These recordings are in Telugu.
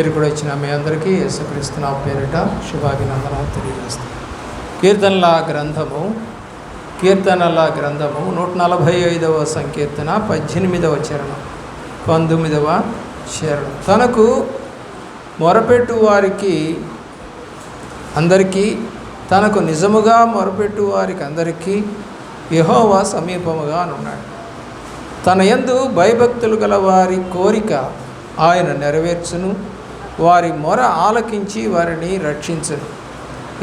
పేరు కూడా ఇచ్చిన మీ అందరికీ యేసుక్రీస్తున్న పేరిట శుభాభినందనాలు తెలియజేస్తాను. కీర్తనల గ్రంథము కీర్తనల గ్రంథము నూట నలభై ఐదవ సంకీర్తన పద్దెనిమిదవ చరణం పంతొమ్మిదవ చరణం. తనకు మొరపెట్టు వారికి అందరికీ తనకు నిజముగా మొరపెట్టు వారికి అందరికీ యహోవా సమీపముగా ఉన్నాడు తన యందు భయభక్తులు గల వారి కోరిక ఆయన నెరవేర్చును. వారి మొర ఆలకించి వారిని రక్షించను.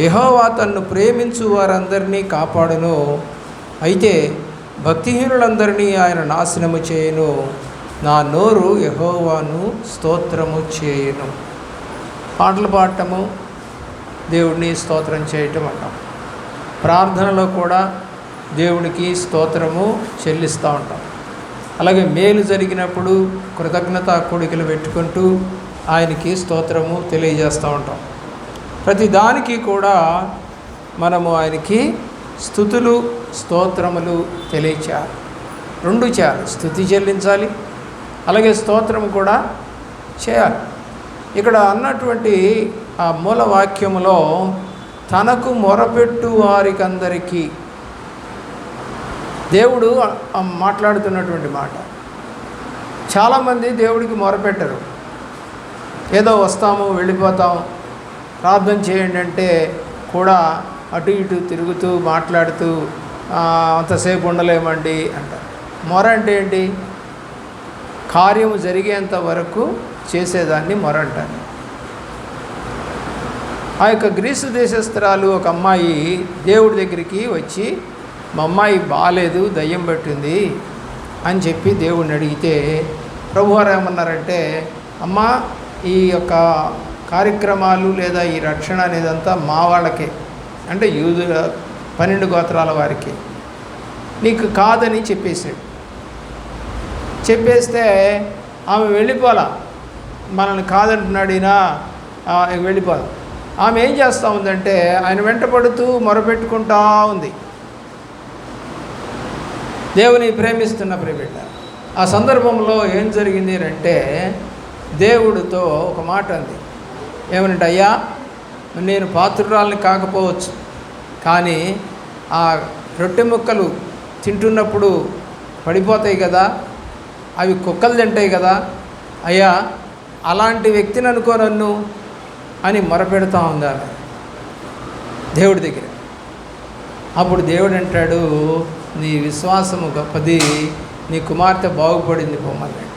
యహోవా తన్ను ప్రేమించు వారందరినీ కాపాడును. అయితే భక్తిహీనులందరినీ ఆయన నాశనము చేయను. నా నోరు యహోవాను స్తోత్రము చేయను. పాటలు పాడటము దేవుడిని స్తోత్రం చేయటం అంటాం. ప్రార్థనలో కూడా దేవునికి స్తోత్రము చెల్లిస్తూ ఉంటాం. అలాగే మేలు జరిగినప్పుడు కృతజ్ఞత కోడికలు పెట్టుకుంటూ ఆయనకి స్తోత్రము తెలియజేస్తూ ఉంటాం. ప్రతి దానికి కూడా మనము ఆయనకి స్థుతులు స్తోత్రములు తెలియచేయాలి. రెండు చేయాలి. స్థుతి చెల్లించాలి. అలాగే స్తోత్రం కూడా చేయాలి. ఇక్కడ అన్నటువంటి ఆ మూల వాక్యములో తనకు మొరపెట్టు వారికందరికీ దేవుడు మాట్లాడుతున్నటువంటి మాట. చాలామంది దేవుడికి మొరపెట్టరు. ఏదో వస్తాము వెళ్ళిపోతాం ప్రార్థన చేయండి అంటే కూడా అటు ఇటు తిరుగుతూ మాట్లాడుతూ అంతసేపు ఉండలేమండి అంటారు. మొర అంటే ఏంటి? కార్యం జరిగేంత వరకు చేసేదాన్ని మొర అంటారు. ఆ యొక్క గ్రీసు దేశస్త్రాలు ఒక అమ్మాయి దేవుడి దగ్గరికి వచ్చి మా అమ్మాయి బాగాలేదు దయ్యం పెట్టింది అని చెప్పి దేవుడిని అడిగితే ప్రభువారు ఏమన్నారంటే అమ్మ ఈ యొక్క కార్యక్రమాలు లేదా ఈ రక్షణ అనేదంతా మా వాళ్ళకే. అంటే యూదు పన్నెండు గోత్రాల వారికి. నీకు కాదని చెప్పేశాడు. చెప్పేస్తే ఆమె వెళ్ళిపోలా. మనల్ని కాదంటున్నాడు ఈయన ఆ, ఆమె ఏం చేస్తూ ఉందంటే ఆయన వెంటపడుతూ మొరపెట్టుకుంటా ఉంది. దేవుని ప్రేమిస్తున్న ప్రేమిట ఆ సందర్భంలో ఏం జరిగింది అంటే దేవుడితో ఒక మాట అంది. ఏమనంటే అయ్యా నేను పాత్రురాలని కాకపోవచ్చు కానీ ఆ రొట్టె ముక్కలు తింటున్నప్పుడు పడిపోతాయి కదా అవి కుక్కలు తింటాయి కదా అయ్యా అలాంటి వ్యక్తిని అనుకో నన్ను అని మొరపెడతా ఉంది దేవుడి దగ్గర. అప్పుడు దేవుడు అంటాడు నీ విశ్వాసము గొప్పది నీ కుమార్తె బాగుపడింది పొమ్మన్నాడు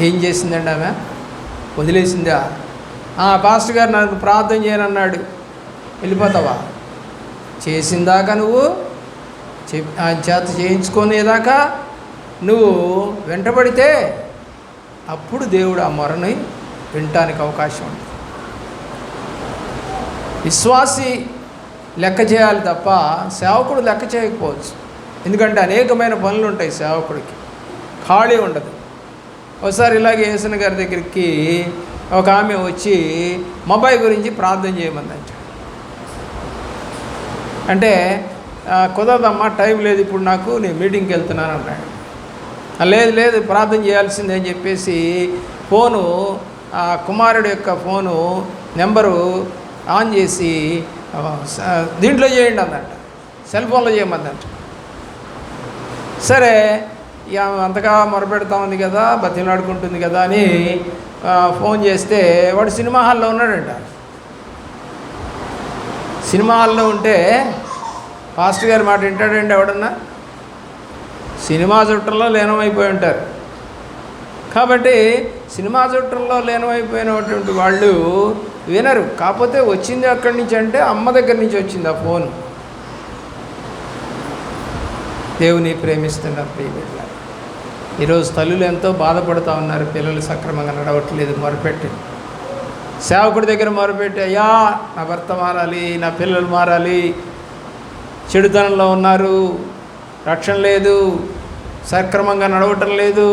ఏం చేసిందండి ఆమె? వదిలేసిందా? "ఆ, పాస్టర్ గారు నాకు ప్రార్థన చేయనన్నాడు. వెళ్ళిపోతావా? చేసిందాకా నువ్వు చెప్ ఆయన చేత చేయించుకునేదాకా నువ్వు వెంటబడితే అప్పుడు దేవుడు ఆ మొరని వినటానికి అవకాశం ఉంది. విశ్వాసి లెక్క చేయాలి తప్ప సేవకుడు లెక్క చేయకపోవచ్చు. ఎందుకంటే అనేకమైన పనులు ఉంటాయి సేవకుడికి. ఖాళీ ఉండదు. ఒకసారి ఇలాగే యేసన్ గారి దగ్గరికి ఒక ఆమె వచ్చి మొబైల్ గురించి ప్రార్థన చేయమందంట. అంటే కుదరదమ్మా టైం లేదు ఇప్పుడు నాకు నేను మీటింగ్కి వెళ్తున్నాను అన్నాడు. లేదు లేదు ప్రార్థన చేయాల్సిందే అని చెప్పేసి ఫోను ఆ కుమారుడు యొక్క ఫోను నెంబరు ఆన్ చేసి దీంట్లో చేయండి అందంట సెల్ ఫోన్లో చేయమందంట. సరే ఇక అంతగా మొరపెడతా ఉంది కదా బతిలాడుకుంటుంది కదా అని ఫోన్ చేస్తే వాడు సినిమా హాల్లో ఉన్నాడంట. సినిమా హాల్లో ఉంటే పాస్టర్ గారి మాట వింటాడండి ఎవడన్నా? సినిమా చుట్టంలో లీనమైపోయి ఉంటారు. కాబట్టి సినిమా చుట్టంలో లీనమైపోయినటువంటి వాళ్ళు వినరు. కాకపోతే వచ్చింది అక్కడి నుంచి అంటే అమ్మ దగ్గర నుంచి వచ్చింది ఆ ఫోన్. దేవుని ప్రేమిస్తున్న ప్రియబిడ్డ ఈరోజు తల్లులు ఎంతో బాధపడుతూ ఉన్నారు. పిల్లలు సక్రమంగా నడవట్లేదు మొరపెట్టి. సేవకుడి దగ్గర మొరపెట్టి అయ్యా నా భర్త మారాలి నా పిల్లలు మారాలి చెడుతనంలో ఉన్నారు రక్షణ లేదు సక్రమంగా నడవటం లేదు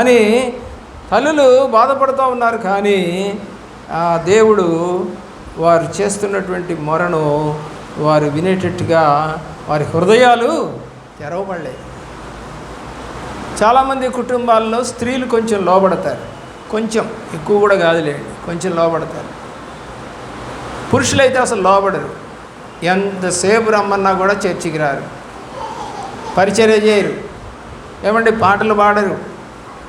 అని తల్లులు బాధపడుతూ ఉన్నారు. కానీ ఆ దేవుడు వారు చేస్తున్నటువంటి మొరను వారు వినేటట్టుగా వారి హృదయాలు తెరవబడలేదు. చాలామంది కుటుంబాల్లో స్త్రీలు కొంచెం లోబడతారు. కొంచెం ఎక్కువ కూడా కాదులేండి కొంచెం లోపడతారు పురుషులైతే అసలు లోపడరు ఎంతసేపు రమ్మన్నా కూడా చర్చికి రారు. పరిచర్య చేయరు. ఏమండి పాటలు పాడరు.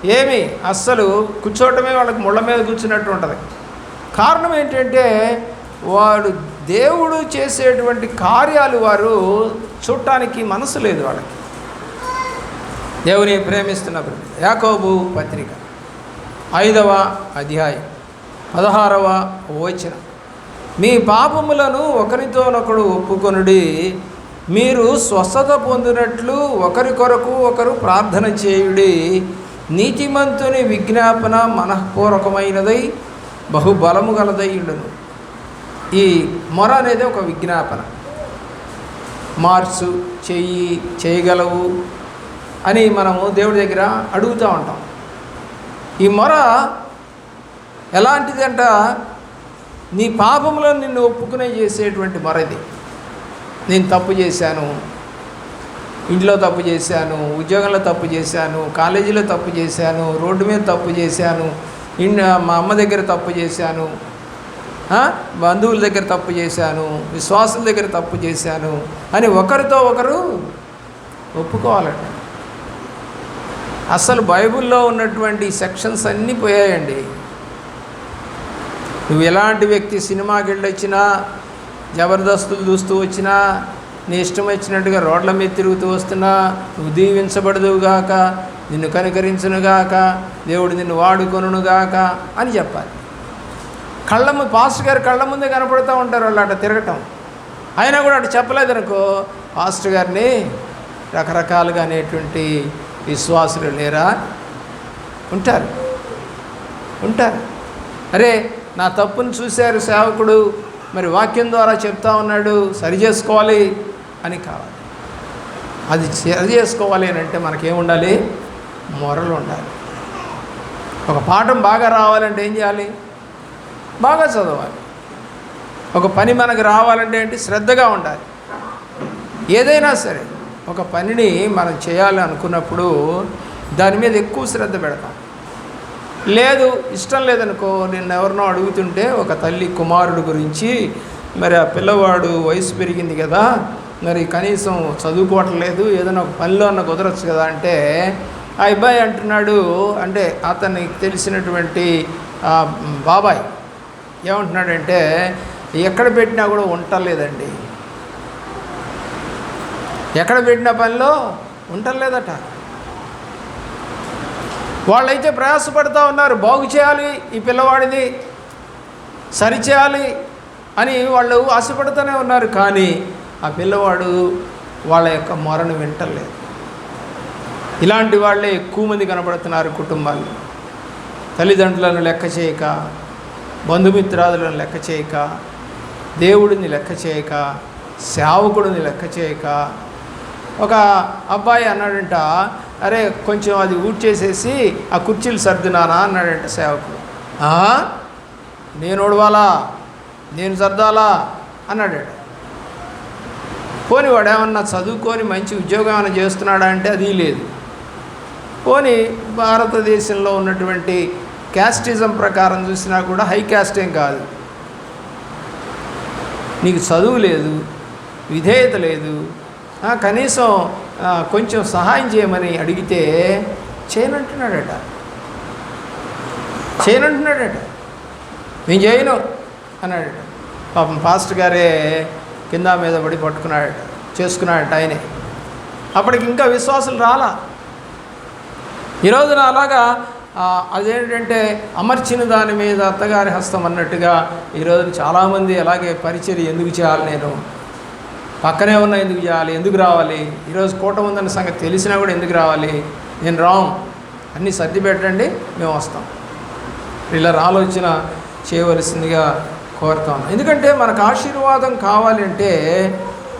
ఏమి అస్సలు కూర్చోవటమే వాళ్ళకి ముళ్ళ మీద కూర్చున్నట్టు ఉంటుంది. కారణం ఏంటంటే వాడు దేవుడు చేసేటువంటి కార్యాలు వారు చూడటానికి మనసు లేదు వాళ్ళకి. దేవుని ప్రేమిస్తున్నప్పుడు. యాకోబు పత్రిక ఐదవ అధ్యాయం పదహారవ వచనం. మీ పాపములను ఒకరితోనొకడు ఒప్పుకొనుడి మీరు స్వస్థత పొందినట్లు ఒకరి కొరకు ఒకరు ప్రార్థన చేయుడి నీతిమంతుని విజ్ఞాపన మనఃపూర్వకమైనదై బహుబలము గలదై ఉండును. ఈ మొర అనేది ఒక విజ్ఞాపన. మార్చు చెయ్యి చేయగలవు అని మనము దేవుడి దగ్గర అడుగుతూ ఉంటాం. ఈ మొర ఎలాంటిదంట? నీ పాపంలో నిన్ను ఒప్పుకునే చేసేటువంటి మొర ఇది. నేను తప్పు చేశాను ఇంట్లో తప్పు చేశాను ఉద్యోగంలో తప్పు చేశాను కాలేజీలో తప్పు చేశాను రోడ్డు మీద తప్పు చేశాను ఇన్ మా అమ్మ దగ్గర తప్పు చేశాను బంధువుల దగ్గర తప్పు చేశాను విశ్వాసుల దగ్గర తప్పు చేశాను అని ఒకరితో ఒకరు ఒప్పుకోవాలండి. అసలు బైబిల్లో ఉన్నటువంటి సెక్షన్స్ అన్నీ పోయాయండి. నువ్వు ఎలాంటి వ్యక్తి సినిమాకి వెళ్ళి వచ్చినా జబర్దస్తులు చూస్తూ వచ్చినా నీ ఇష్టం వచ్చినట్టుగా రోడ్ల మీద తిరుగుతూ వస్తున్నా నువ్వు దీవించబడదువుగాక నిన్ను కనుకరించునుగాక దేవుడు నిన్ను వాడుకొనుగాక అని చెప్పాలి. కళ్ళ ముందు పాస్టర్ గారు కళ్ళ ముందే కనపడుతూ ఉంటారు వాళ్ళు అట్లా తిరగటం. అయినా కూడా అటు చెప్పలేదనుకో పాస్టర్ గారిని రకరకాలుగా అనేటువంటి విశ్వాసులు లేరా? ఉంటారు. ఉంటారు. అరే నా తప్పును చూశారు సేవకుడు మరి వాక్యం ద్వారా చెప్తా ఉన్నాడు సరి చేసుకోవాలి అని కావాలి. అది సరి చేసుకోవాలి అని అంటే మనకేముండాలి మొరలు ఉండాలి. ఒక పాఠం బాగా రావాలంటే ఏం చేయాలి? బాగా చదవాలి. ఒక పని మనకు రావాలంటే ఏంటి? శ్రద్ధగా ఉండాలి. ఏదైనా సరే ఒక పనిని మనం చేయాలి అనుకున్నప్పుడు దాని మీద ఎక్కువ శ్రద్ధ పెడతాం. లేదు ఇష్టం లేదనుకో నిన్న ఎవరినో అడుగుతుంటే ఒక తల్లి కుమారుడు గురించి మరి ఆ పిల్లవాడు వయసు పెరిగింది కదా మరి కనీసం చదువుకోవట్లేదు ఏదైనా ఒక పనిలో అన్న కుదరచ్చు కదా అంటే ఆ అబ్బాయి అంటున్నాడు అంటే అతనికి తెలిసినటువంటి బాబాయ్. ఏమంటున్నాడంటే ఎక్కడ పెట్టినా కూడా ఉంటలేదండి ఎక్కడ పెట్టిన పనిలో ఉంటలేదట వాళ్ళైతే ప్రయాసపడుతూ ఉన్నారు బాగు చేయాలి ఈ పిల్లవాడిది సరిచేయాలి అని వాళ్ళు ఆశపడుతూనే ఉన్నారు కానీ ఆ పిల్లవాడు వాళ్ళ యొక్క మొరను వింటలేదు. ఇలాంటి వాళ్ళే ఎక్కువ మంది కనబడుతున్నారు కుటుంబాలు తల్లిదండ్రులను లెక్క చేయక బంధుమిత్రాదులను లెక్క చేయక దేవుడిని లెక్క చేయక సేవకుడిని లెక్క చేయక ఒక అబ్బాయి అన్నాడంట అరే కొంచెం అది ఊడ్చేసేసి ఆ కుర్చీలు సర్దునానా అన్నాడంట సేవకుడు. నేను ఉడవాలా నేను సర్దాలా? అన్నాడట. పోనీ వాడు ఏమన్నా చదువుకొని మంచి ఉద్యోగం ఏమైనా చేస్తున్నాడా అంటే అది లేదు. పోనీ భారతదేశంలో ఉన్నటువంటి క్యాస్టిజం ప్రకారం చూసినా కూడా హై క్యాస్ట్ ఏం కాదు. నీకు చదువు లేదు విధేయత లేదు కనీసం కొంచెం సహాయం చేయమని అడిగితే చేయనంటున్నాడట. చేయనంటున్నాడట. నేను చేయను అన్నాడట. పాపం పాస్ట్ గారే కింద మీద పడి పట్టుకున్నాడట చేసుకున్నాడట ఆయనే. అప్పటికి ఇంకా విశ్వాసం రాలా. ఈ రోజున అలాగా అదేంటంటే అమర్చిన దాని మీద అత్తగారి హస్తం అన్నట్టుగా ఈరోజు చాలామంది అలాగే పరిచర్య ఎందుకు చేయాలి నేను? పక్కనే ఉన్న ఎందుకు చేయాలి? ఎందుకు రావాలి? ఈరోజు కూట ఉందన్న సంగతి తెలిసినా కూడా ఎందుకు రావాలి? నేను రాం. అన్నీ సర్ది పెట్టండి మేము వస్తాం. ఇలా ఆలోచన చేయవలసిందిగా కోరుతాం. ఎందుకంటే మనకు ఆశీర్వాదం కావాలంటే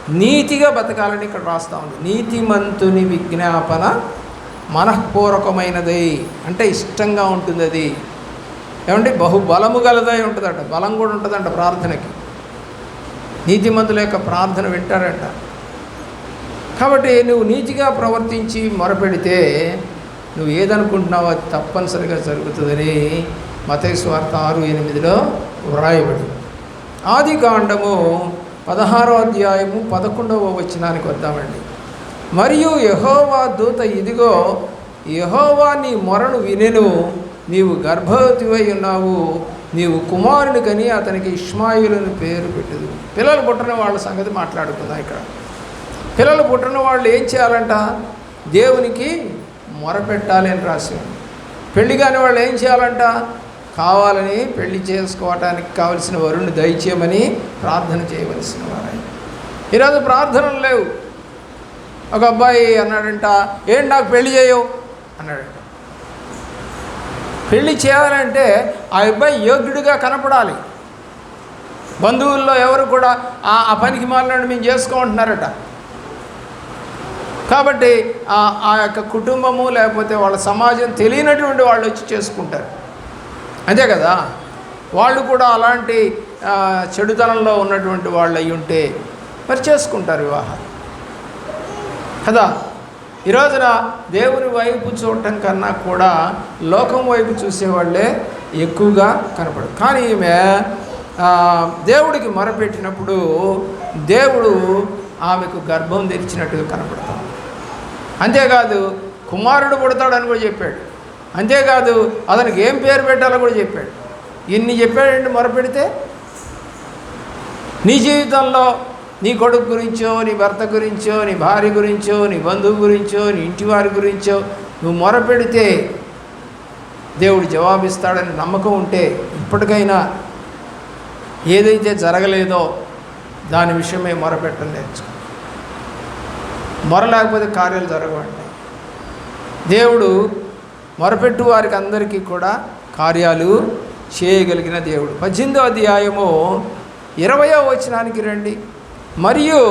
నీతిగా బతకాలని ఇక్కడ రాస్తా ఉంది. నీతిమంతుని విజ్ఞాపన మనఃపూర్వకమైనది అంటే ఇష్టంగా ఉంటుంది అది ఏమంటే బహుబలము గలదై ఉంటుందంట బలం కూడా ఉంటుందంట ప్రార్థనకి. నీతిమంతుల యొక్క ప్రార్థన వింటారంట. కాబట్టి నువ్వు నీతిగా ప్రవర్తించి మొరపెడితే నువ్వు ఏదనుకుంటున్నావో అది తప్పనిసరిగా జరుగుతుందని మతేశ్వార్త ఆరు ఎనిమిదిలో వ్రాయబడి ఆది కాండము పదహారో అధ్యాయము పదకొండవ వచనానికి వద్దామండి. మరియు యహోవా దూత ఇదిగో యహోవా నీ మొరను వినెను నీవు గర్భవతివై ఉన్నావు నీవు కుమారుని కని అతనికి ఇష్మాయులని పేరు పెట్టదు. పిల్లలు పుట్టిన వాళ్ళ సంగతి మాట్లాడుకుందాం ఇక్కడ. పిల్లలు పుట్టిన వాళ్ళు ఏం చేయాలంట? దేవునికి మొరపెట్టాలి అని రాసి పెళ్ళి కాని వాళ్ళు ఏం చేయాలంట? కావాలని పెళ్ళి చేసుకోవటానికి కావలసిన వరుణ్ణి దయచేయమని ప్రార్థన చేయవలసిన వారు. ఈరోజు ప్రార్థనలు లేవు. ఒక అబ్బాయి అన్నాడంట ఏం నాకు పెళ్ళి చేయవు? అన్నాడంట. పెళ్ళి చేయాలంటే ఆ అబ్బాయి యోగ్యుడిగా కనపడాలి. బంధువుల్లో ఎవరు కూడా ఆ ఆ పనికి మాలను మేము చేసుకోమంటున్నారట. కాబట్టి ఆ ఆ యొక్క కుటుంబము లేకపోతే వాళ్ళ సమాజం తెలియనటువంటి వాళ్ళు వచ్చి చేసుకుంటారు. అంతే కదా వాళ్ళు కూడా అలాంటి చెడుతనంలో ఉన్నటువంటి వాళ్ళు అయి ఉంటే మరి చేసుకుంటారు వివాహాలు కదా? ఈ రోజున దేవుని వైపు చూడటం కన్నా కూడా లోకం వైపు చూసేవాళ్ళే ఎక్కువగా కనపడు కానీ ఈమె దేవుడికి మొరపెట్టినప్పుడు దేవుడు ఆమెకు గర్భం తెరిచినట్టుగా కనపడతాం అంతేకాదు కుమారుడు పుడతాడని కూడా చెప్పాడు. అంతేకాదు అతనికి ఏం పేరు పెట్టాలో కూడా చెప్పాడు. ఇన్ని చెప్పాడండి మొరపెడితే నీ జీవితంలో నీ కొడుకు గురించో నీ భర్త గురించో నీ భార్య గురించో నీ బంధువు గురించో నీ ఇంటి వారి గురించో నువ్వు మొరపెడితే దేవుడు జవాబిస్తాడని నమ్మకం ఉంటే ఇప్పటికైనా ఏదైతే జరగలేదో దాని విషయమే మొరపెట్టడం నేర్చుకో. మొర లేకపోతే కార్యాలు జరగవండి. దేవుడు మొరపెట్టు వారికి అందరికీ కూడా కార్యాలు చేయగలిగిన దేవుడు. పద్దెనిమిదో అధ్యాయము ఇరవయో వచనానికి రండి. మరియు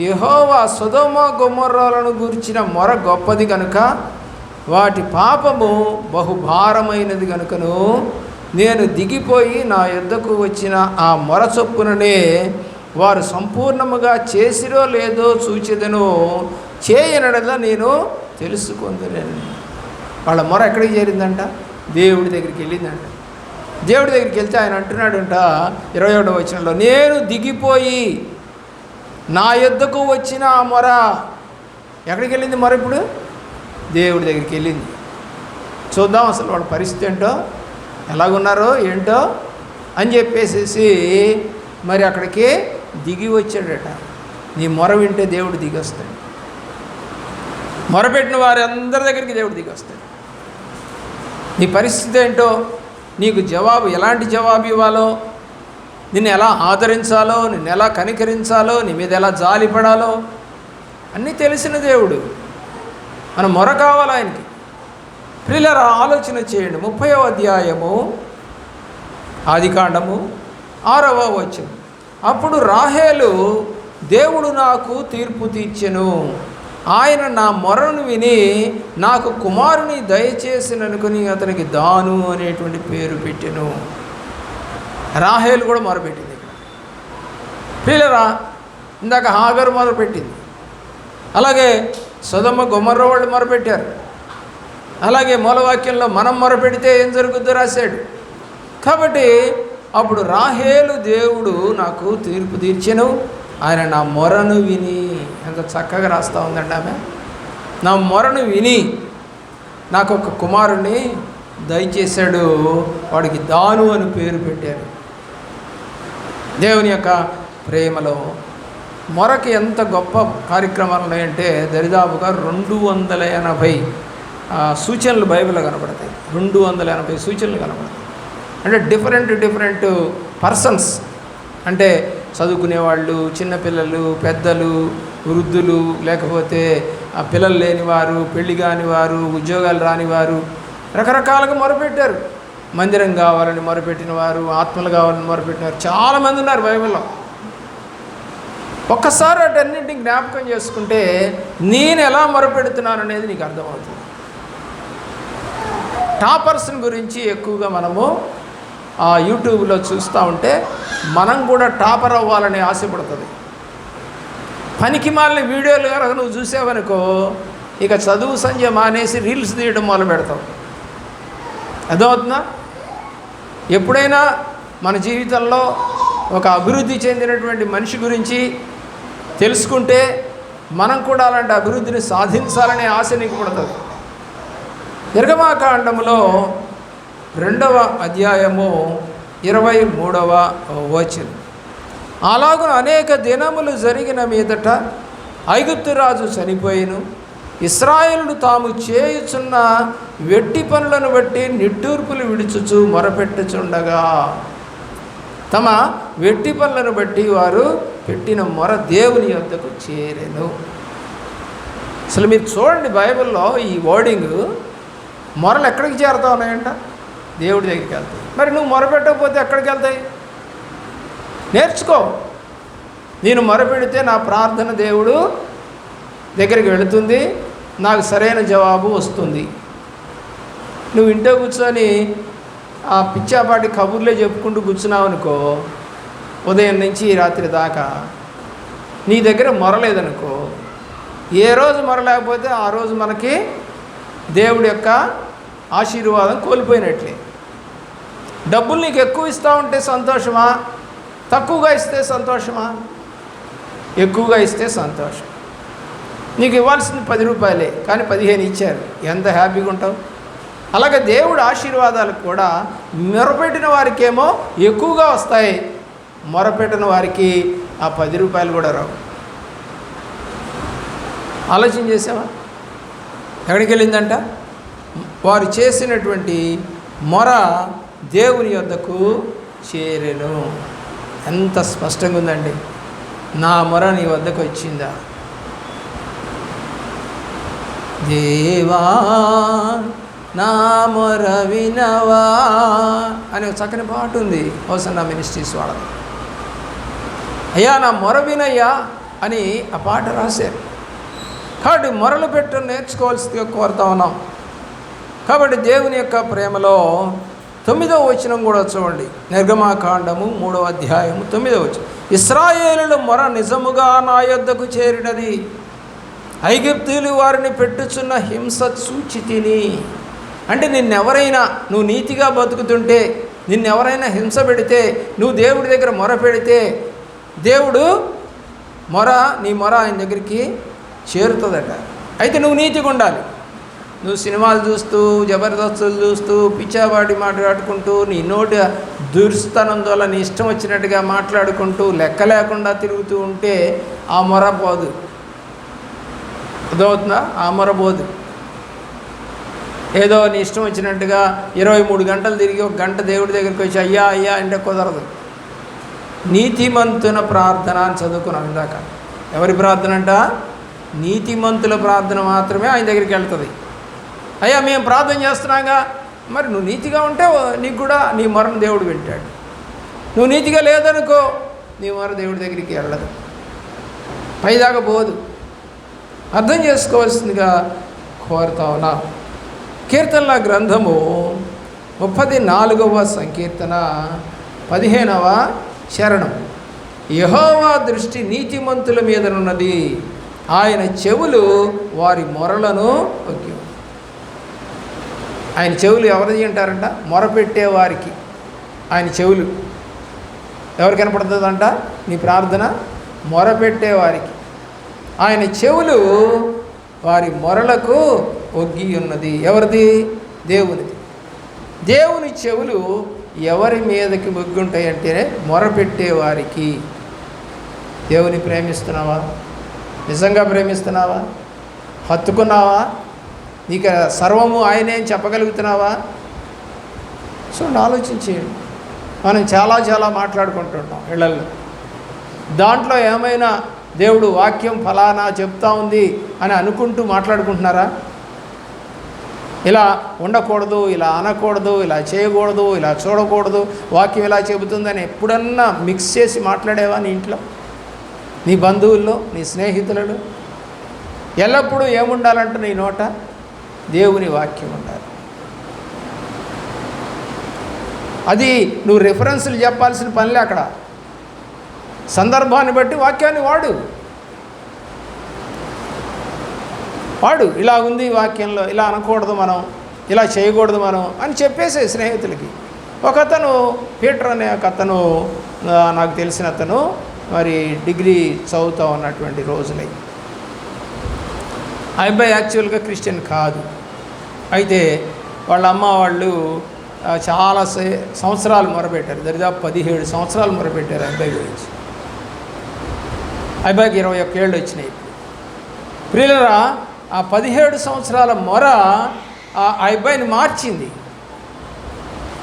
యహోవా సుధమ గుమ్మర్రాలను గురించిన మొర గొప్పది కనుక వాటి పాపము బహుభారమైనది కనుకను నేను దిగిపోయి నా యుద్ధకు వచ్చిన ఆ మొర చొప్పుననే వారు సంపూర్ణముగా చేసిరో లేదో చూచెదను చేయనడలా నేను తెలుసుకుందలేను వాళ్ళ మొర ఎక్కడికి చేరిందంట? దేవుడి దగ్గరికి వెళ్ళిందంట. దేవుడి దగ్గరికి వెళ్తే ఆయన అంటున్నాడంట ఇరవై ఏడవ వచనంలో నేను దిగిపోయి నా యుద్ధకు వచ్చిన ఆ మొర. ఎక్కడికి వెళ్ళింది మొర ఇప్పుడు? దేవుడి దగ్గరికి వెళ్ళింది. చూద్దాం అసలు వాళ్ళ పరిస్థితి ఏంటో ఎలాగున్నారో ఏంటో అని చెప్పేసేసి మరి అక్కడికి దిగి వచ్చాడట. నీ మొర వింటే దేవుడు దిగి వస్తాడు. మొరపెట్టిన వారి అందరి దగ్గరికి దేవుడు దిగి వస్తాడు. నీ పరిస్థితి ఏంటో నీకు జవాబు ఎలాంటి జవాబు ఇవ్వాలో నిన్ను ఎలా ఆదరించాలో నిన్ను ఎలా కనికరించాలో నీ మీద ఎలా జాలిపడాలో అన్నీ తెలిసిన దేవుడు. మన మొర కావాలి ఆయనకి. పిల్లల ఆలోచన చేయండి. ముప్పై అధ్యాయము ఆదికాండము ఆరవ వచ్చం అప్పుడు రాహేలు దేవుడు నాకు తీర్పు తీర్చెను. ఆయన నా మొరను విని నాకు కుమారుని దయచేసిననుకుని అతనికి దాను అనేటువంటి పేరు పెట్టెను. రాహేలు కూడా మొరపెట్టింది. ఇక్కడ పిల్లరా ఇందాక హాగరు మొదలుపెట్టింది అలాగే సుధమ్మ గుమ్మర్ర వాళ్ళు మొరపెట్టారు. అలాగే మూలవాక్యంలో మనం మొరపెడితే ఏం జరుగుద్దో రాశాడు. కాబట్టి అప్పుడు రాహేలు దేవుడు నాకు తీర్పు తీర్చెను. ఆయన నా మొరను విని ఎంత చక్కగా రాస్తూ ఉందండి ఆమె. నా మొరను విని నాకు ఒక కుమారుణ్ణి దయచేశాడు. వాడికి దాను అని పేరు పెట్టారు దేవుని యొక్క ప్రేమలో మొరకి ఎంత గొప్ప కార్యక్రమాలు ఉన్నాయంటే దరిదాపుగా రెండు వందల ఎనభై సూచనలు బైబిల్లో కనబడతాయి. రెండు వందల ఎనభై సూచనలు కనబడతాయి. అంటే డిఫరెంట్ డిఫరెంట్ పర్సన్స్. అంటే చదువుకునేవాళ్ళు చిన్నపిల్లలు పెద్దలు వృద్ధులు లేకపోతే పిల్లలు లేనివారు పెళ్ళి కానివారు ఉద్యోగాలు రానివారు రకరకాలుగా మొరపెట్టారు. మందిరం కావాలని మొరపెట్టిన వారు ఆత్మలు కావాలని మొరపెట్టిన వారు చాలామంది ఉన్నారు బైబిల్లో. ఒక్కసారి వాటన్నింటిని జ్ఞాపకం చేసుకుంటే నేను ఎలా మొరపెడుతున్నాను అనేది నీకు అర్థమవుతుంది. టాపర్స్ని గురించి ఎక్కువగా మనము ఆ యూట్యూబ్లో చూస్తూ ఉంటే మనం కూడా టాపర్ అవ్వాలని ఆశపడుతుంది. పనికి మాలిన వీడియోలు కనుక నువ్వు చూసావనుకో ఇక చదువు సంధ్య మానేసి రీల్స్ తీయడం మొదలు పెడతావు అర్థమవుతుందా? ఎప్పుడైనా మన జీవితంలో ఒక అభివృద్ధి చెందినటువంటి మనిషి గురించి తెలుసుకుంటే మనం కూడా అలాంటి అభివృద్ధిని సాధించాలనే ఆశ నీకు పుడుతుంది. నిర్గమాకాండములో రెండవ అధ్యాయము ఇరవై మూడవ వచనం. అలాగున అనేక దినములు జరిగిన మీదట ఐగుప్తురాజు చనిపోయిను. ఇస్రాయేలుడు తాము చేయుచున్న వెట్టి పనులను బట్టి నిట్టూర్పులు విడుచుచు మొరపెట్టుచుండగా. తమ వెట్టి పనులను బట్టి వారు పెట్టిన మొర దేవుని యొద్దకు చేరెను. అసలు మీరు చూడండి బైబిల్లో ఈ వర్డింగ్ మొరలు ఎక్కడికి చేరుతా ఉన్నాయంట దేవుడి దగ్గరికి వెళ్తాయి. మరి నువ్వు మొరపెట్టకపోతే ఎక్కడికి వెళ్తాయి? నేర్చుకో. నేను మొరపెడితే నా ప్రార్థన దేవుడు దగ్గరికి వెళుతుంది. నాకు సరైన జవాబు వస్తుంది. నువ్వు ఇంట్లో కూర్చొని ఆ పిచ్చాపాటి కబుర్లే చెప్పుకుంటూ కూర్చున్నావు అనుకో ఉదయం నుంచి రాత్రి దాకా నీ దగ్గర మొరలేదనుకో ఏ రోజు మొరలేకపోతే ఆ రోజు మనకి దేవుడి యొక్క ఆశీర్వాదం కోల్పోయినట్లే. డబ్బులు నీకు ఎక్కువ ఇస్తూ ఉంటే సంతోషమా? తక్కువగా ఇస్తే సంతోషమా? ఎక్కువగా ఇస్తే సంతోషం. నీకు ఇవ్వాల్సింది పది రూపాయలే కానీ పదిహేను ఇచ్చారు. ఎంత హ్యాపీగా ఉంటావు? అలాగే దేవుడు ఆశీర్వాదాలు కూడా మొరపెట్టిన వారికేమో ఎక్కువగా వస్తాయి. మొరపెట్టిన వారికి ఆ పది రూపాయలు కూడా రావు. ఆలోచన చేసావా? ఎక్కడికి వెళ్ళిందంట? వారు చేసినటువంటి మొర దేవుని యొద్దకు చేరెను. ఎంత స్పష్టంగా ఉందండి. నా మొర నీ వద్దకు వచ్చిందా? దేవా నా మొర వినవా అనే చక్కని పాట ఉంది. హోసన్న మినిస్ట్రీస్ వాళ్ళది. అయ్యా నా మొర వినయ్యా అని ఆ పాట రాశారు. కాబట్టి మొరలు పెట్టు నేర్చుకోవాల్సిందిగా కోరుతా ఉన్నాం. కాబట్టి దేవుని యొక్క ప్రేమలో తొమ్మిదవ వచనం కూడా చూడండి. నిర్గమాకాండము మూడవ అధ్యాయము తొమ్మిదవ వచనం. ఇస్రాయేలు మొర నిజముగా నా యొద్దకు చేరినది. ఐగిప్తులు వారిని పెట్టుచున్న హింస సూచితిని అంటే నిన్నెవరైనా నువ్వు నీతిగా బతుకుతుంటే నిన్నెవరైనా హింస పెడితే నువ్వు దేవుడి దగ్గర మొర పెడితే దేవుడు మొర నీ మొర ఆయన దగ్గరికి చేరుతుందట. అయితే నువ్వు నీతిగా ఉండాలి. నువ్వు సినిమాలు చూస్తూ జబర్దస్తులు చూస్తూ పిచ్చాబాటి మాట్లాడుకుంటూ నీ నోటి దుర్స్థనం ద్వారా నీ ఇష్టం వచ్చినట్టుగా మాట్లాడుకుంటూ లెక్క లేకుండా తిరుగుతూ ఉంటే ఆ మొర పోదు. అర్థమవుతుందా? ఆ ఏదో నీ ఇష్టం వచ్చినట్టుగా ఇరవై మూడు గంటలు తిరిగి ఒక గంట దేవుడి దగ్గరికి వచ్చి అయ్యా అయ్యా అంటే కుదరదు. నీతిమంతున ప్రార్థన అని చదువుకున్నాం ఇందాక. ఎవరి ప్రార్థన అంట? నీతిమంతుల ప్రార్థన మాత్రమే ఆయన దగ్గరికి వెళ్తుంది. అయ్యా మేము ప్రార్థన చేస్తున్నాగా. మరి నువ్వు నీతిగా ఉంటే నీకు కూడా నీ మరణ దేవుడు వింటాడు. నువ్వు నీతిగా లేదనుకో నీ మర దేవుడి దగ్గరికి వెళ్ళదు. పైదాకా పోదు. అర్థం చేసుకోవాల్సిందిగా కోరుతా ఉన్నా. కీర్తనల గ్రంథము ముప్పది నాలుగవ సంకీర్తన పదిహేనవ శరణం. యహోవా దృష్టి నీతిమంతుల మీదనున్నది. ఆయన చెవులు వారి మొరలను ఒగ్గి ఆయన చెవులు ఎవరిది అంటారంట? మొరపెట్టే వారికి. ఆయన చెవులు. ఎవరు కనపడుతుందంట? నీ ప్రార్థన మొరపెట్టే వారికి. ఆయన చెవులు వారి మొరలకు ఒగ్గి ఉన్నది. ఎవరిది? దేవునిది. దేవుని చెవులు ఎవరి మీదకి మొగ్గుంటాయి ఉంటాయంటే మొరపెట్టే వారికి. దేవుని ప్రేమిస్తున్నావా? నిజంగా ప్రేమిస్తున్నావా? హత్తుకున్నావా? నీకు సర్వము ఆయనే చెప్పగలుగుతున్నావా? సో ఆలోచించేయండి. మనం చాలా చాలా మాట్లాడుకుంటుంటాం ఇళ్ళల్లో. దాంట్లో ఏమైనా దేవుడు వాక్యం ఫలానా చెప్తా ఉంది అని అనుకుంటూ మాట్లాడుకుంటున్నారా? ఇలా ఉండకూడదు ఇలా అనకూడదు ఇలా చేయకూడదు ఇలా చూడకూడదు వాక్యం ఇలా చెబుతుందని ఎప్పుడన్నా మిక్స్ చేసి మాట్లాడేవా నీ ఇంట్లో? నీ బంధువుల్లో నీ స్నేహితులలో? ఎల్లప్పుడూ ఏముండాలంటే నీ నోట? దేవుని వాక్యం ఉండాలి. అది నువ్వు రిఫరెన్స్లు చెప్పాల్సిన పనిలే అక్కడ. సందర్భాన్ని బట్టి వాక్యాన్ని వాడు. వాడు ఇలా ఉంది వాక్యంలో ఇలా అనకూడదు మనం ఇలా చేయకూడదు మనం అని చెప్పేసే స్నేహితులకి. ఒక అతను పీటర్ అనే ఒక అతను నాకు తెలిసిన అతను మరి డిగ్రీ చదువుతా ఉన్నటువంటి రోజులై. ఆ అబ్బాయి యాక్చువల్గా క్రిస్టియన్ కాదు. అయితే వాళ్ళ అమ్మ వాళ్ళు చాలా సే- సంవత్సరాలు మొరపెట్టారు. దరిదాపు పదిహేడు సంవత్సరాలు మొరపెట్టారు అబ్బాయి గురించి. అబ్బాయికి ఇరవై ఒక్క ఏళ్ళు వచ్చినాయి. ప్రియులరా ఆ పదిహేడు సంవత్సరాల మొర ఆ అబ్బాయిని మార్చింది.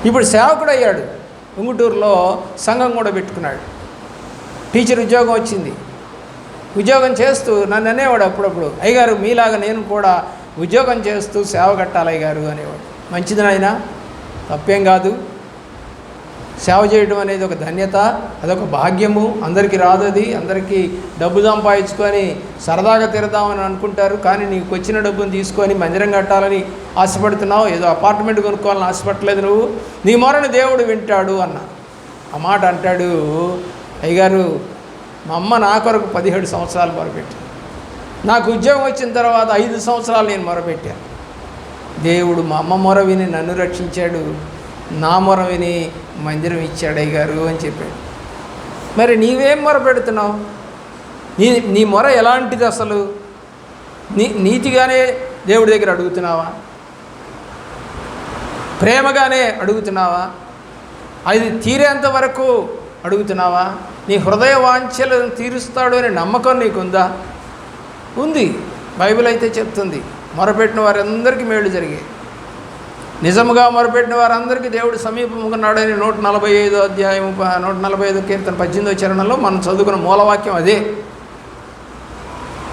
ఇప్పుడు సేవకుడు అయ్యాడు. ఉంగుటూరులో సంఘం కూడా పెట్టుకున్నాడు. టీచర్ ఉద్యోగం వచ్చింది. ఉద్యోగం చేస్తూ నన్ను అనేవాడు అప్పుడప్పుడు. అయ్యగారు మీలాగా నేను కూడా ఉద్యోగం చేస్తూ సేవ కట్టాలి అయ్యగారు అనేవాడు. మంచిది నాయన? తప్పేం కాదు. సేవ చేయడం అనేది ఒక ధన్యత అదొక భాగ్యము. అందరికీ రాదు అది. అందరికీ డబ్బు సంపాదించుకొని సరదాగా తిరదామని అనుకుంటారు. కానీ నీకు వచ్చిన డబ్బును తీసుకొని మందిరం కట్టాలని ఆశపడుతున్నావు. ఏదో అపార్ట్మెంట్ కొనుక్కోవాలని ఆశపడలేదు నువ్వు. నీ మొరని దేవుడు వింటాడు అన్న. ఆ మాట అంటాడు అయ్యగారు మా అమ్మ నా కొరకు పదిహేడు సంవత్సరాలు మొరపెట్టాను నాకు ఉద్యోగం వచ్చిన తర్వాత ఐదు సంవత్సరాలు నేను మొరపెట్టాను దేవుడు మా అమ్మ మొర విని నన్ను రక్షించాడు. నా మొర విని మందిరం ఇచ్చాడు గారు అని చెప్పాడు. మరి నీవేం మొర పెడుతున్నావు? నీ నీ మొర ఎలాంటిది అసలు? నీ నీతిగానే దేవుడి దగ్గర అడుగుతున్నావా? ప్రేమగానే అడుగుతున్నావా? అది తీరేంత వరకు అడుగుతున్నావా? నీ హృదయ వాంఛలను తీరుస్తాడు అనే నమ్మకం నీకుందా? ఉంది. బైబిల్ అయితే చెప్తుంది. మొరపెట్టిన వారందరికీ మేలు జరిగాయి. నిజముగా మొరపెట్టిన వారందరికీ దేవుడు సమీపముకున్నాడని నూట నలభై ఐదు అధ్యాయం నూట నలభై ఐదు కీర్తన పద్దెనిమిదో చరణంలో మనం చదువుకున్న మూలవాక్యం అదే.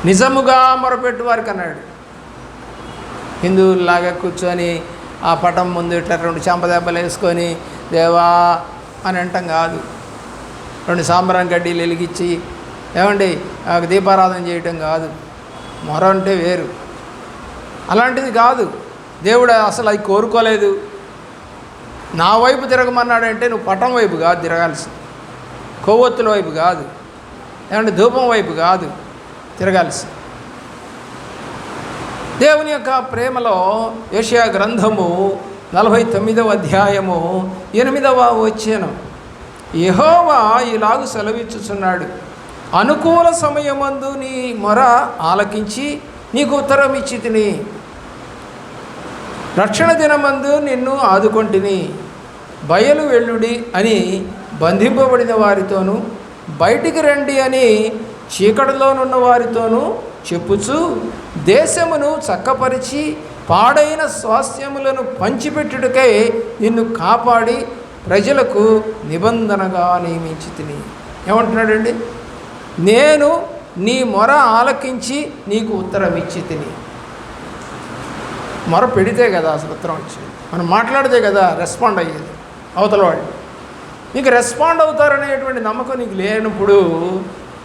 నిజముగా మొరపెట్టు వారికి అన్నాడు. హిందువుల్లాగా కూర్చొని ఆ పటం ముందు ఇట్లా రెండు చెంపదెబ్బలు వేసుకొని దేవా అని అంటాం కాదు. రెండు సాంబరం గడ్డీలు వెలిగించి ఏమండి దీపారాధన చేయటం కాదు. మొర అంటే వేరు. అలాంటిది కాదు. దేవుడు అసలు అది కోరుకోలేదు. నా వైపు తిరగమన్నాడంటే నువ్వు పటం వైపు కాదు తిరగాల్సి కొవ్వొత్తుల వైపు కాదు. ఏమంటే ధూపం వైపు కాదు తిరగాల్సి దేవుని యొక్క ప్రేమలో ఏషియా గ్రంథము నలభై తొమ్మిదవ అధ్యాయము ఎనిమిదవ వచ్చాను యహోవా ఇలాగు సెలవిచ్చుచున్నాడు. అనుకూల సమయమందు నీ మొర ఆలకించి నీకు ఉత్తరం ఇచ్చి తిని. రక్షణ దినమందు నిన్ను ఆదుకొంటిని. బయలు వెల్లుడి అని బంధింపబడిన వారితోనూ బయటికి రండి అని చీకటిలోనున్న వారితోనూ చెప్పుచు దేశమును చక్కపరిచి పాడైన స్వాస్థ్యములను పంచిపెట్టుటకై నిన్ను కాపాడి ప్రజలకు నిబంధనగా నియమించి తిని. ఏమంటున్నాడండి? నేను నీ మొర ఆలకించి నీకు ఉత్తరం ఇచ్చి తిని. మొర పెడితే కదా అసలు ఉత్తరం వచ్చేది. మనం మాట్లాడితే కదా రెస్పాండ్ అయ్యేది. అవతల వాళ్ళు. నీకు రెస్పాండ్ అవుతారనేటువంటి నమ్మకం నీకు లేనప్పుడు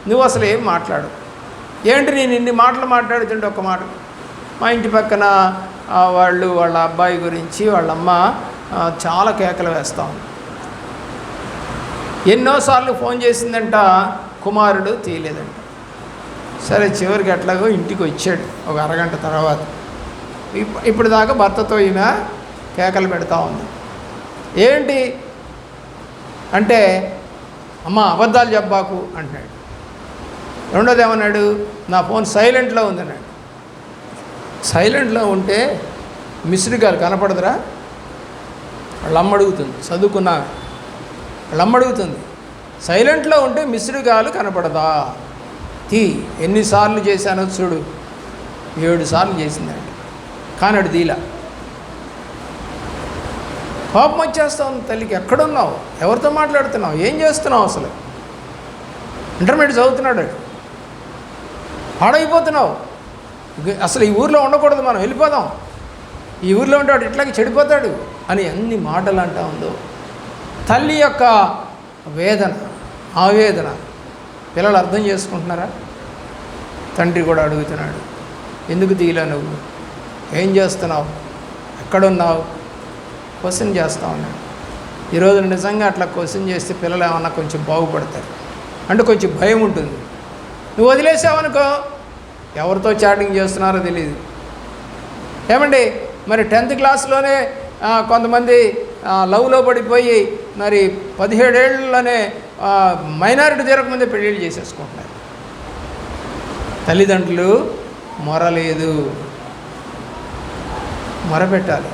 నువ్వు అసలు ఏం మాట్లాడు ఏంటి నేను ఇన్ని మాటలు మాట్లాడుతుంటే ఒక మాట? మా ఇంటి పక్కన వాళ్ళు వాళ్ళ అబ్బాయి గురించి వాళ్ళమ్మ చాలా కేకలు వేస్తాం ఎన్నోసార్లు ఫోన్ చేసిందంట కుమారుడు తీయలేదంట. సరే చివరికి ఎట్లాగో ఇంటికి వచ్చాడు ఒక అరగంట తర్వాత. ఇప్పుడు దాకా భర్తతో ఈయన కేకలు పెడతా ఉంది. ఏంటి? అంటే అమ్మ అబద్ధాలు చెప్పాకు అంటున్నాడు. రెండోది ఏమన్నాడు నా ఫోన్ సైలెంట్లో ఉందన్నాడు సైలెంట్లో ఉంటే మిస్డ్ గారు కనపడదురా? వాళ్ళ అమ్మ అడుగుతుంది చదువుకున్నా వాళ్ళ అడుగుతుంది సైలెంట్లో ఉంటే మిశ్రిగాలు కనపడదా? తీ ఎన్నిసార్లు చేశానో చూడు. ఏడు సార్లు చేసిందండి కానడు దీల. దీలా కోపం తల్లికి ఎక్కడున్నావు? ఎవరితో మాట్లాడుతున్నావు? ఏం చేస్తున్నావు అసలు? ఇంటర్మీడియట్ చదువుతున్నాడు పాడైపోతున్నావు. అసలు ఈ ఊర్లో ఉండకూడదు మనం వెళ్ళిపోదాం. ఈ ఊర్లో ఉంటాడు ఇట్లాగే చెడిపోతాడు అని అన్ని మాటలు అంటా ఉందో. తల్లి యొక్క వేదన ఆవేదన పిల్లలు అర్థం చేసుకుంటున్నారా? తండ్రి కూడా అడుగుతున్నాడు ఎందుకు దిగిలా నువ్వు? ఏం చేస్తున్నావు? ఎక్కడున్నావు? క్వశ్చన్ చేస్తా ఉన్నాడు ఈరోజు నిజంగా అట్లా క్వశ్చన్ చేస్తే పిల్లలు ఏమన్నా కొంచెం బాగుపడతారు. అంటే కొంచెం భయం ఉంటుంది. నువ్వు వదిలేసావనుకో ఎవరితో చాటింగ్ చేస్తున్నారో తెలియదు ఏమండి? మరి టెన్త్ క్లాస్లోనే కొంతమంది లవ్లో పడిపోయి మరి పదిహేడేళ్ళలోనే మైనారిటీ తీరకముందే పెళ్ళిళ్ళు చేసేసుకుంటున్నారు. తల్లిదండ్రులు మొరలేదు. మొరపెట్టాలి.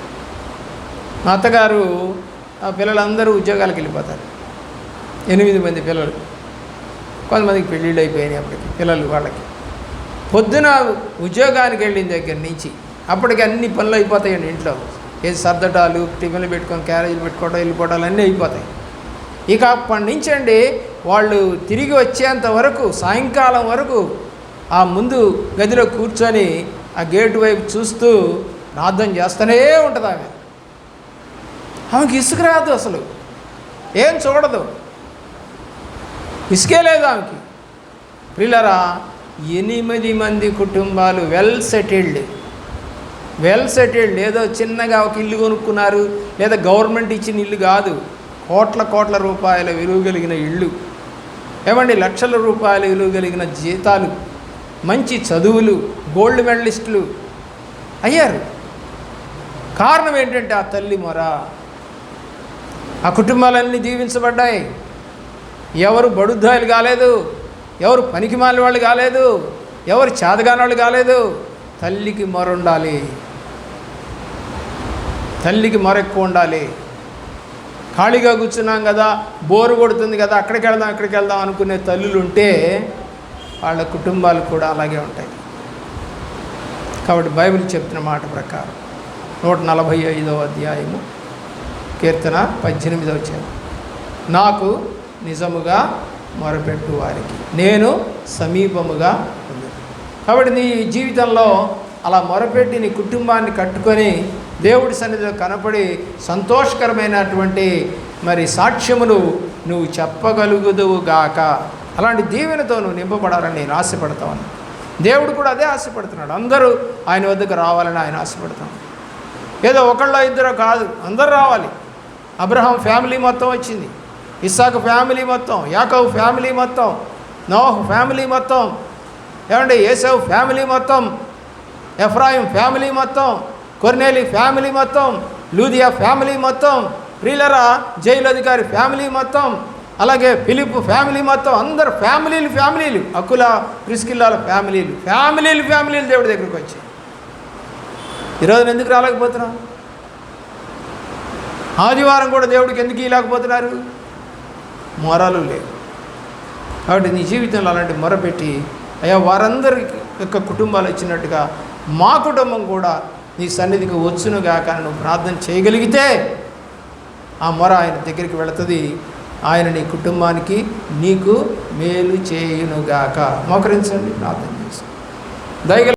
మా అత్తగారు ఆ పిల్లలందరూ ఉద్యోగాలకు వెళ్ళిపోతారు. ఎనిమిది మంది పిల్లలు. కొంతమందికి పెళ్ళిళ్ళు అయిపోయినాయి అప్పటికి పిల్లలు వాళ్ళకి. పొద్దున ఉద్యోగానికి వెళ్ళిన దగ్గర నుంచి అప్పటికి అన్ని పనులు అయిపోతాయండి ఇంట్లో. ఏది సర్దటాలు టిఫిన్లు పెట్టుకొని క్యారేజీలు పెట్టుకోవడం వెళ్ళిపోవడాలు అన్నీ అయిపోతాయి. ఇక అప్పటి నుంచి అండి వాళ్ళు తిరిగి వచ్చేంత వరకు సాయంకాలం వరకు ఆ ముందు గదిలో కూర్చొని ఆ గేటు వైపు చూస్తూ ప్రార్థన చేస్తూనే ఉంటుంది ఆమె. ఆమెకి ఇసుక రాదు అసలు. ఏం చూడదు. ఇసుకే లేదు ఆమెకి. ప్రిల్లరా ఎనిమిది మంది కుటుంబాలు వెల్ సెటిల్డ్. వెల్ సెటిల్డ్ ఏదో చిన్నగా ఒక ఇల్లు కొనుక్కున్నారు. లేదా గవర్నమెంట్ ఇచ్చిన ఇల్లు కాదు. కోట్ల కోట్ల రూపాయల విలువ కలిగిన ఇళ్ళు. ఏమండి లక్షల రూపాయల విలువ కలిగిన జీతాలు. మంచి చదువులు గోల్డ్ మెడలిస్టులు. అయ్యారు. కారణం ఏంటంటే ఆ తల్లి మొర. ఆ కుటుంబాలన్నీ దీవించబడ్డాయి. ఎవరు బడుద్దాయిలు కాలేదు ఎవరు పనికిమాలిన వాళ్ళు కాలేదు ఎవరు చేదగాని వాళ్ళు కాలేదు. తల్లికి మొర ఉండాలి. తల్లికి మొర ఎక్కువ ఉండాలి. ఖాళీగా కూర్చున్నాం కదా బోరు కొడుతుంది కదా అక్కడికి వెళ్దాం ఇక్కడికి వెళ్దాం అనుకునే తల్లులు ఉంటే వాళ్ళ కుటుంబాలు కూడా అలాగే ఉంటాయి. కాబట్టి బైబిల్ చెప్తున్న మాట ప్రకారం నూట నలభై ఐదవ అధ్యాయము కీర్తన పద్దెనిమిదవ వచ్చాను నాకు నిజముగా మొరపెట్టు వారికి. నేను సమీపముగా ఉంది కాబట్టి నీ జీవితంలో అలా మొరపెట్టి నీ కుటుంబాన్ని కట్టుకొని దేవుడి సన్నిధిలో కనపడి సంతోషకరమైనటువంటి మరి సాక్ష్యములు నువ్వు చెప్పగలుగుదువు గాక అలాంటి దీవెనతో నువ్వు నింపబడాలని నేను ఆశపడతాను దేవుడు కూడా అదే ఆశపడుతున్నాడు. అందరూ ఆయన వద్దకు రావాలని ఆయన ఆశపడుతున్నాడు ఏదో ఒకళ్ళో ఇద్దరు కాదు అందరు రావాలి. అబ్రహాం ఫ్యామిలీ మొత్తం వచ్చింది. ఇస్సాక్ ఫ్యామిలీ మొత్తం యాకవ్ ఫ్యామిలీ మొత్తం నోహ్ ఫ్యామిలీ మొత్తం ఏమంటే ఏసవ్ ఫ్యామిలీ మొత్తం ఎఫ్రాయిం ఫ్యామిలీ మొత్తం కొర్నేలి ఫ్యామిలీ మొత్తం లూదియా ఫ్యామిలీ మొత్తం ప్రిలరా జైలు అధికారి ఫ్యామిలీ మొత్తం అలాగే ఫిలిప్ ఫ్యామిలీ మొత్తం అందరు ఫ్యామిలీలు ఫ్యామిలీలు అకుల ప్రిస్కిల్లాల ఫ్యామిలీలు ఫ్యామిలీలు ఫ్యామిలీలు దేవుడి దగ్గరికి వచ్చాయి. ఈరోజు ఎందుకు రాలేకపోతున్నాం ఆదివారం కూడా దేవుడికి ఎందుకు ఇలాకపోతున్నారు మొరలు లేవు. కాబట్టి నీ జీవితంలో అలాంటి మొరపెట్టి అయ్యా వారందరి యొక్క కుటుంబాలు వచ్చినట్టుగా మా కుటుంబం కూడా నీ సన్నిధికి వచ్చునుగాక నువ్వు ప్రార్థన చేయగలిగితే ఆ మొర ఆయన దగ్గరికి వెళుతుంది. ఆయన నీ కుటుంబానికి నీకు మేలు చేయునుగాక మోకరించండి ప్రార్థన చేసి దయగల